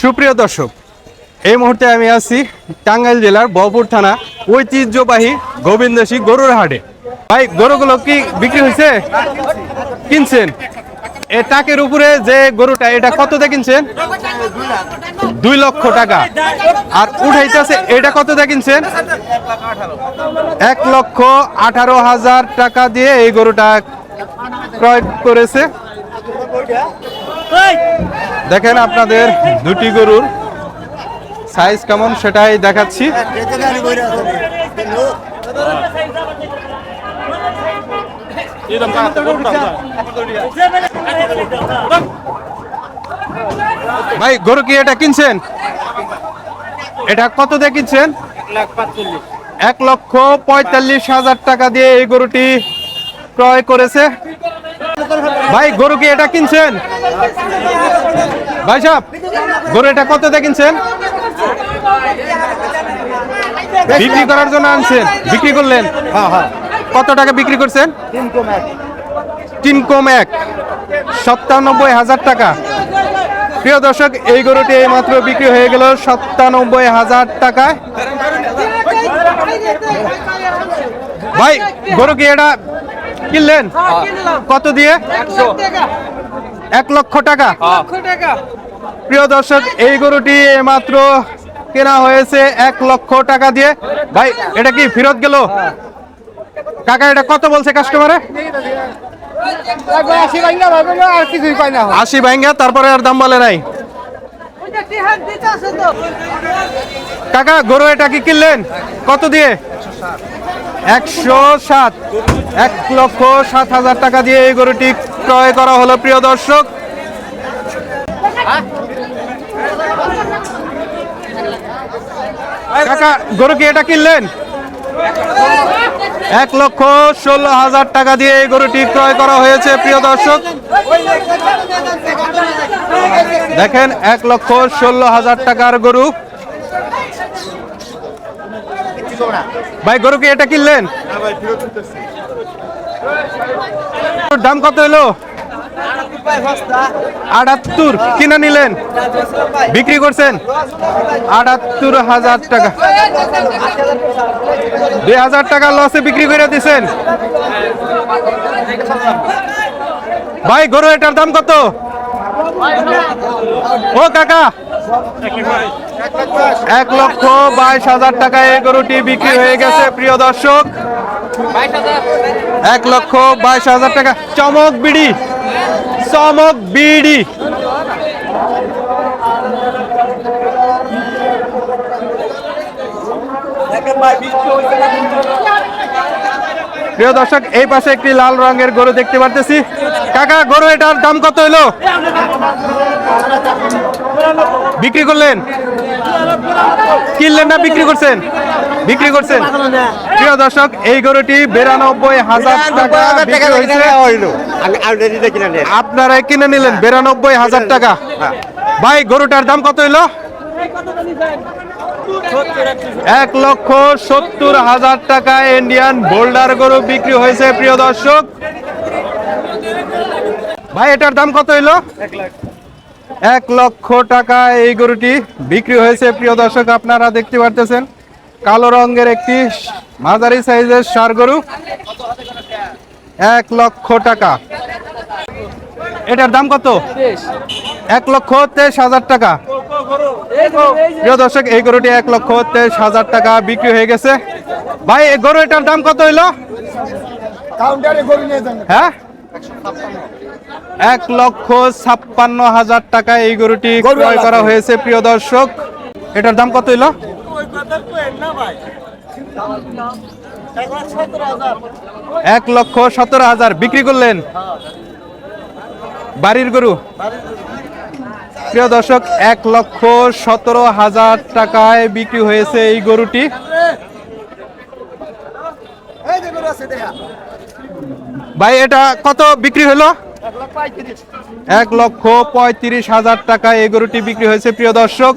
সুপ্রিয় দর্শক, এই মুহূর্তে আমি আছি টাঙ্গাইল জেলার বহপুর থানা ঐতিহ্যবাহী গোবিন্দ সিং গরুর হাটে। ভাই, গরুগুলো কি বিক্রি হয়েছে? কিনছেন? এ টাকের উপরে যে গরুটা, এটা কত দিয়ে কিনছেন? দুই লক্ষ টাকা। আর উঠাইতেছে, এটা কত দিয়ে কিনছেন? এক লক্ষ আঠারো হাজার টাকা দিয়ে এই গরুটা ক্রয় করেছে। দেখেন আপনাদের দুটি গরুর সাইজ কেমন সেটাই দেখাচ্ছি। ভাই, গরু কি এটা কিনছেন? এটা কত দিয়ে কিনছেন? এক লক্ষ পঁয়তাল্লিশ হাজার টাকা দিয়ে এই গরুটি ক্রয় করেছে। ভাই গরু কি এটা কিনছেন? ভাই সাহেব গরু এটা কত দিয়ে কিনছেন? বিক্রি করার জন্য আনছেন বিক্রি করলেন? কত টাকা বিক্রি করছেন? তিন কম এক। সত্তানব্বই হাজার টাকা। প্রিয় দর্শক এই গরুটি এই মাত্র বিক্রি হয়ে গেল সত্তানব্বই হাজার টাকায়। ভাই গরু কি এটা কিনলেন? কত দিয়ে? এক লক্ষ টাকা। প্রিয় দর্শক এই গরুটি মাত্র কেনা হয়েছে এক লক্ষ টাকা দিয়ে। ভাই এটা কি ফেরত গেল? কাকা এটা কত বলছে কাস্টমারে আশি ভাঙ্গা তারপরে আর দাম বলে নাই। কাকা গরু এটা কি কিনলেন? কত দিয়ে? একশো সাত। এক লক্ষ সাত হাজার টাকা দিয়ে এই গরুটি ক্রয় করা হলো, প্রিয় দর্শক। গরু কি এটা কিনলেন? এক লক্ষ ষোলো হাজার টাকা দিয়ে এই গরুটি ক্রয় করা হয়েছে, প্রিয় দর্শক। দেখেন, এক লক্ষ ষোলো হাজার টাকার গরু ভাই গরু কি এটা কিনলেন? দাম কত হলো আটাত্তর। কিনে নিলেন? বিক্রি করছেন? আটাত্তর হাজার টাকা। দুই হাজার টাকা লসে বিক্রি করে দিছেন? ভাই গরু এটার দাম কত? ও কাকা। এক লক্ষ বাইশ হাজার টাকায় এই গরুটি বিক্রি হয়ে গেছে, প্রিয় দর্শক। এক লক্ষ বাইশ হাজার টাকা। চমক বিড়ি চমক বিড়ি। প্রিয় দর্শক, এই পাশে একটি লাল রঙের গরু দেখতে পারতেছি। কাকা, গরু এটার দাম কত হলো বিক্রি করলেন? কিনলেন না বিক্রি করছেন? বিক্রি করছেন? প্রিয় দর্শক এই গরুটি বিরানব্বই হাজার টাকা বিক্রি হয়েছে। আপনারা কিনে নিলেন বিরানব্বই হাজার টাকা। ভাই গরুটার দাম কত হইল? এক লক্ষ সত্তর হাজার টাকা ইন্ডিয়ান বোল্ডার গরু বিক্রি হয়েছে প্রিয় দর্শক। ভাই এটার দাম কত হইল? এক লক্ষ টাকা এই গরুটি বিক্রি হয়েছে। প্রিয় দর্শক আপনারা দেখতে পারতেছেন কালো রঙের একটি মাঝারি সাইজের সার গরু। এক লক্ষ টাকা। এটার দাম কত? এক লক্ষ তেইশ হাজার টাকা। প্রিয় দর্শক এই গরুটি এক লক্ষ তেইশ হাজার টাকা বিক্রি হয়ে গেছে। ভাই এই গরু এটার দাম কত হইল? হ্যাঁ? এক লক্ষ ছাপ্পান্ন হাজার টাকা এই গরুটি ক্রয় করা হয়েছে প্রিয় দর্শক। এটার দাম কত হইল? এক লক্ষ সতেরো হাজার। বিক্রি করলেন বাড়ির গরু। প্রিয় দর্শক এক লক্ষ সতেরো হাজার টাকায় বিক্রি হয়েছে এই গরুটি। ভাই এটা কত বিক্রি হলো এক লক্ষ পঁয়ত্রিশ হাজার টাকা এই গরুটি বিক্রি হয়েছে প্রিয় দর্শক।